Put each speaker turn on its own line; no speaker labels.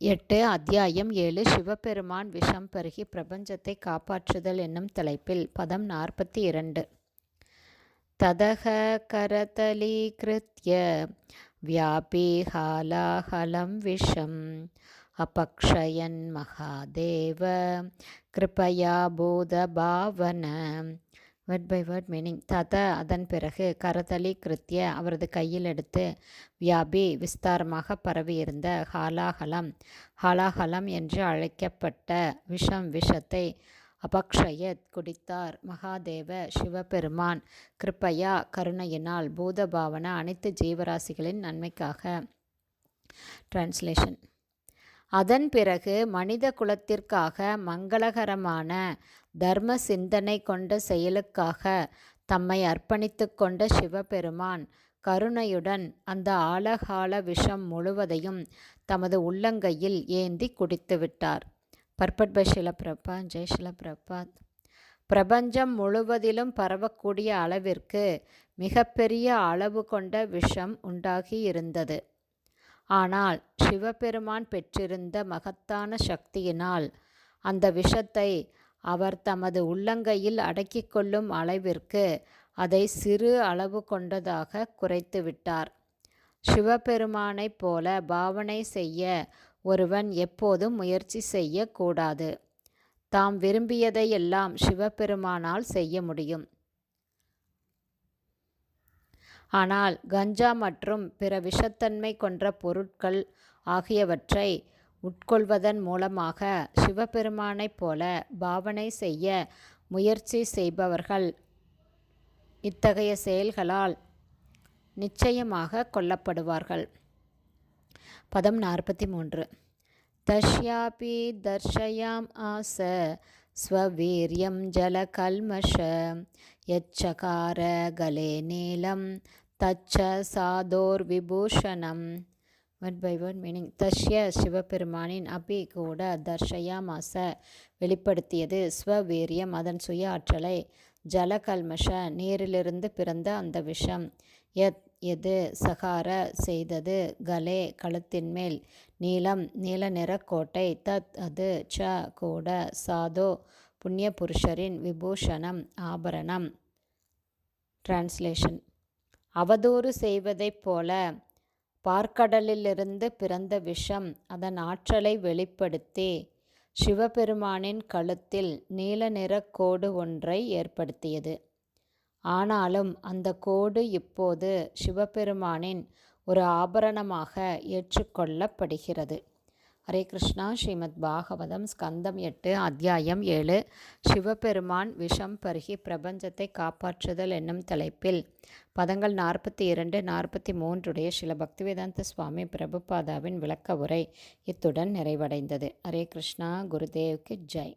எட்டு அத்தியாயம் ஏழு சிவபெருமான் விஷம் பருகி பிரபஞ்சத்தை காப்பாற்றுதல் என்னும் தலைப்பில் பதம் நாற்பத்தி இரண்டு. ததக கரதலீகிருத்ய வியாபீஹாலாஹலம் விஷம் அபக்ஷயன் மகாதேவ கிருபயா பூதபாவன வேர்ட் பை வேர்ட் மீனிங் தத அதன் பிறகு கரதலி கிருத்திய அவரது கையில் எடுத்து வியாபி விஸ்தாரமாக பரவியிருந்த ஹாலாஹலம். ஹாலாகலம் என்று அழைக்கப்பட்ட விஷம் விஷத்தை அபக்ஷயத் குடித்தார். மகாதேவ சிவபெருமான் கிருப்பையா கருணையினால் பூதபாவன அனைத்து ஜீவராசிகளின் நன்மைக்காக. டிரான்ஸ்லேஷன் அதன் பிறகு மனித குலத்திற்காக மங்களகரமான தர்ம சிந்தனை கொண்ட செயலுக்காக தம்மை அர்ப்பணித்து கொண்ட சிவபெருமான் கருணையுடன் அந்த ஆழகால விஷம் முழுவதையும் தமது உள்ளங்கையில் ஏந்தி குடித்துவிட்டார் பர்பட் பை ஷிலபிரபா ஜெய் ஷிலபிரபாத் பிரபஞ்சம் முழுவதிலும் பரவக்கூடிய அளவிற்கு மிகப்பெரிய அளவு கொண்ட விஷம் உண்டாகி இருந்தது. ஆனால் சிவபெருமான் பெற்றிருந்த மகத்தான சக்தியினால் அந்த விஷத்தை அவர் தமது உள்ளங்கையில் அடக்கிக் கொள்ளும் அளவிற்கு அதை சிறு அளவு கொண்டதாக குறைத்து விட்டார். சிவபெருமானைப் போல பாவனை செய்ய ஒருவன் எப்போதும் முயற்சி செய்யக்கூடாது தாம் விரும்பியதையெல்லாம் சிவபெருமானால் செய்ய முடியும். ஆனால் கஞ்சா மற்றும் பிற விஷத்தன்மை கொன்ற பொருட்கள் ஆகியவற்றை உட்கொள்வதன் மூலமாக சிவபெருமானைப் போல பாவனை செய்ய முயற்சி செய்பவர்கள் இத்தகைய செயல்களால் நிச்சயமாக கொல்லப்படுவார்கள். பதம் நாற்பத்தி மூன்று தஷ்யாபி தர்ஷயாம் ஆச ஸ்வவீரியம் ஜலகல்மஷ யச்சகார கலே நீலம் தச்ச சாதோர் விபூஷணம். வட் பை வட் மீனிங் தஷ்ய சிவபெருமானின் அபி கூட தர்ஷயாமாச வெளிப்படுத்தியது. ஸ்வவீரியம் அதன் சுய ஆற்றலை ஜலகல்மஷ நீரிலிருந்து பிறந்த அந்த விஷம். எத் எது சகார செய்தது கலே கழுத்தின் மேல் நீலம் நீல நிற கோட்டை தத் அது ச கூட சாதோ புண்ணிய புருஷரின் விபூஷணம் ஆபரணம். டிரான்ஸ்லேஷன் அவதூறு செய்வதைப் போல பார்க்கடலிலிருந்து பிறந்த விஷம் அதன் ஆற்றலை வெளிப்படுத்தி சிவபெருமானின் கழுத்தில் நீல நிற கோடு ஒன்றை ஏற்படுத்தியது. ஆனாலும் அந்த கோடு இப்போது சிவபெருமானின் ஒரு ஆபரணமாக ஏற்றுக்கொள்ளப்படுகிறது. ஹரே கிருஷ்ணா ஸ்ரீமத் பாகவதம் ஸ்கந்தம் எட்டு அத்தியாயம் ஏழு. சிவபெருமான் விஷம் பருகி பிரபஞ்சத்தை காப்பாற்றுதல் என்னும் தலைப்பில் பதங்கள் நாற்பத்தி இரண்டு நாற்பத்தி மூன்றுடைய சில பக்திவேதாந்த சுவாமி பிரபுபாதாவின் விளக்க உரை இத்துடன் நிறைவடைந்தது. ஹரே கிருஷ்ணா குருதேவ்க்கு ஜெய்.